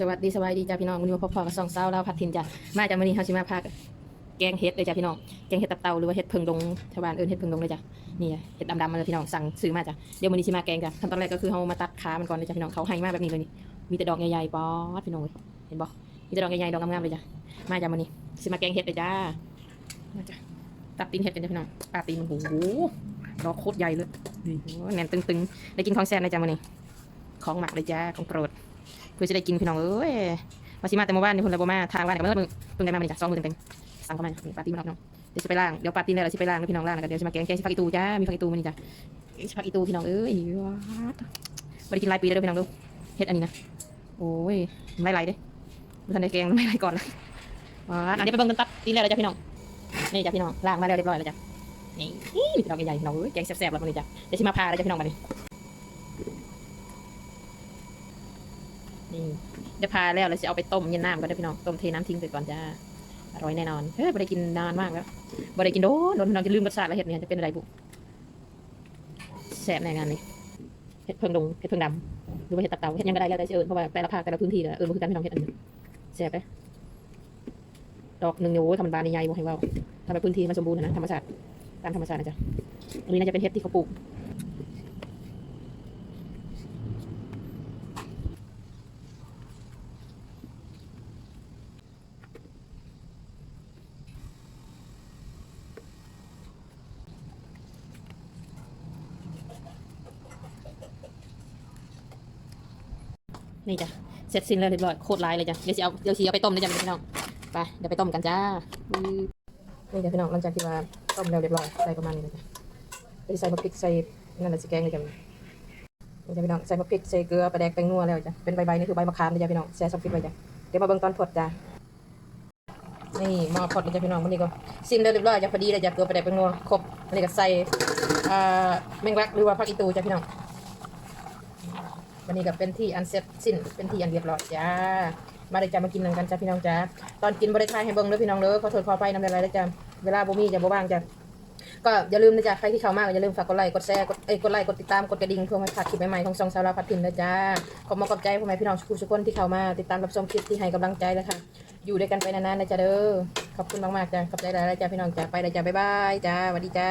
สวัสดีสวัสดีจ้าพี่น้องวันนี้มาพบพอกับสองสาวเราวพัดทินจ้ะมาจากมื้อนี้เฮาสิมาพาแกงเห็ดเลยจ้ะพี่น้องแกงเห็ดตับเต่าหรือว่าเห็ดเพิงดงชาวบ้านเอิ้นเห็ดเพิงดงเลยจ้ะนี่เห็ดดำๆมาเลยพี่น้องสั่งซื้อมาจ้ะเดี๋ยวมื้อนี้สิมาแกงจ้ะขั้นตอนแรกก็คือเฮามาตัดขามันก่อนเลยจ้ะพี่น้องเขาให้มาแบบนี้เลยนี่มีแต่ดอกใหญ่ๆป๊อดพี่น้องเว้ยเห็นบ่มีแต่ดอกใหญ่ๆดอกงามๆเลยจ้ะมาจ้ะมื้อนี้สิมาแกงเห็ดเลยจ้ามาจ้ะตัดตีนเห็ดกันจ้ะพี่น้องปาดตีนมันโอ้โหดอกโคตรใหญ่เลยนี่แน่นตึงๆได้กินของแซ่บเลยจ้ะมื้อนี้ของหมักเลยจ้าของโปรด เพื่อจะได้กินพี่น้องเอ้ยมาชิมาแต่เมื่อวานนี่คนละบ่มาทางบ้านกับเมื่อมึงเพิ่งได้มามันจ้ะสองมือเต็มๆสั่งเข้ามานี่ปาร์ตี้มาพี่น้องเดี๋ยวจะไปล่างเดี๋ยวปาร์ตี้แล้วเราจะไปล่างแล้วพี่น้องล่างแล้วก็เดี๋ยวจะมาแกงแกงชิพักอีตูจ้ามีพักอีตูมันนี่จ้ะแกงชิพักอีตูพี่น้องเอ้ยว้าวไม่ได้กินหลายปีแล้วเด้อพี่น้องดูเฮ็ดอันนี้นะโอ้ยไม่ไหลเด้ไม่ทันได้แกงไม่ไหลก่อนเลยว้าวอันนี้ไปเบิ่งกันตัดตีนแล้วจ้ะพี่น้องนี่จ้ะพี่น้องล่างมาแล้วเรียบร้อยแล้วจ้ะนี่มีแต่ดอกใหญ่ๆพี่น้องเอ้ยแกงแซ่บๆแล้วมันนี่จ้ะเดี๋ยวชิมาพาแล้วจ้ะพี่น้องมาดิ นี่เดี๋ยวพาแล้วเราจะเอาไปต้มเย็นน้ำก็ได้พี่น้องต้มเทน้ำทิ้งไปก่อนจ้าอร่อยแน่นอนเฮ้ยไม่ได้กินนานมากแล้วไม่ได้กินโดนโดนพี่น้องจะลืมรสชาติแล้วเห็ดเนี่ยจะเป็นอะไรบุแซ่บในงานนี้เห็ดเพิงดงเห็ดเพิงดำหรือว่าเห็ดตับเต่าเห็ดยังก็ได้แล้วแต่เอิญเพราะว่าแต่ละภาคแต่ละพื้นที่เนี่ยเอิญมันคือกันพี่น้องเห็ดอันนี้แซ่บเลยดอกหนึ่งเนี่ยโอ้ทำมันบานใหญ่ๆบอกให้ว่าทำให้พื้นที่มันสมบูรณ์นะธรรมชาติตามธรรมชาตินะจ๊ะอันนี้น่าจะเป็นเห็ดที่เขาปลูก นี่จ้ะเสร็จสิ้นแล้วเรียบร้อยโคตรลายเลยจ้ะเดี๋ยวสิเอาเดี๋ยวสิเอาไปต้มเลยจ้ะพี่น้องไปเดี๋ยวไปต้มกันจ้านี่จ้ะพี่น้องหลังจากที่ว่าต้มแล้วเรียบร้อยใส่ประมาณนี้เลยจ้ะเดี๋ยวใส่มะพริกใส่นั่นแหละสิแกงเลยจ้ะนี่จ้ะพี่น้องใส่มะพริกใส่เกลือปลาแดกแป้งนัวแล้วจ้ะเป็นใบๆนี่คือใบมะขามเลยจ้ะพี่น้องแช่ซอสฟิตไว้จ้ะเดี๋ยวมาเบิ่งตอนผดจ้ะนี่หม้อผดเลยจ้ะพี่น้องวันนี้ก็ซิมแล้วเรียบร้อยจ้ะพอดีเลยจ้ะเกลือปลาแดกแป้งนัวครบอันนี้ก็ใส่อ่าแมงลักหรือว่าผักอีตูจ้ะพี่น้อง วันนี้ก็เป็นที่อันเสร็จสิ้นเป็นที่อันเรียบร้อยจ้า มาเลยจ้ามากินนังกันจ้าพี่น้องจ้าตอนกินบริทายให้เบิ้งเด้อพี่น้องเด้อขอโทษขอไปน้ำลายแล้จ้าเวลาบ่มีจะบ่ว่างจ้าก็อย่าลืมนะจ้าใครที่เข้ามาก็อย่าลืมฝากกดไลค์กดแชร์กดเอ้ยกดไลค์กดติดตามกดกระดิ่งเพื่อให้พลาดคลิปใหม่ๆของช่องสาวราพัดพินนะจ้าขอบคุณขอบใจพ่อแม่พี่น้องทุกคนที่เข้ามาติดตามรับชมคลิปที่ให้กำลังใจเลยค่ะอยู่ด้วยกันไปนานๆนะจ้าเด้อขอบคุณมากๆจ้าขอบใจหลายๆจ้าพี่น้องจ้าไปเลยจ้าบ๊ายบายจ้าสวัสดีจ้า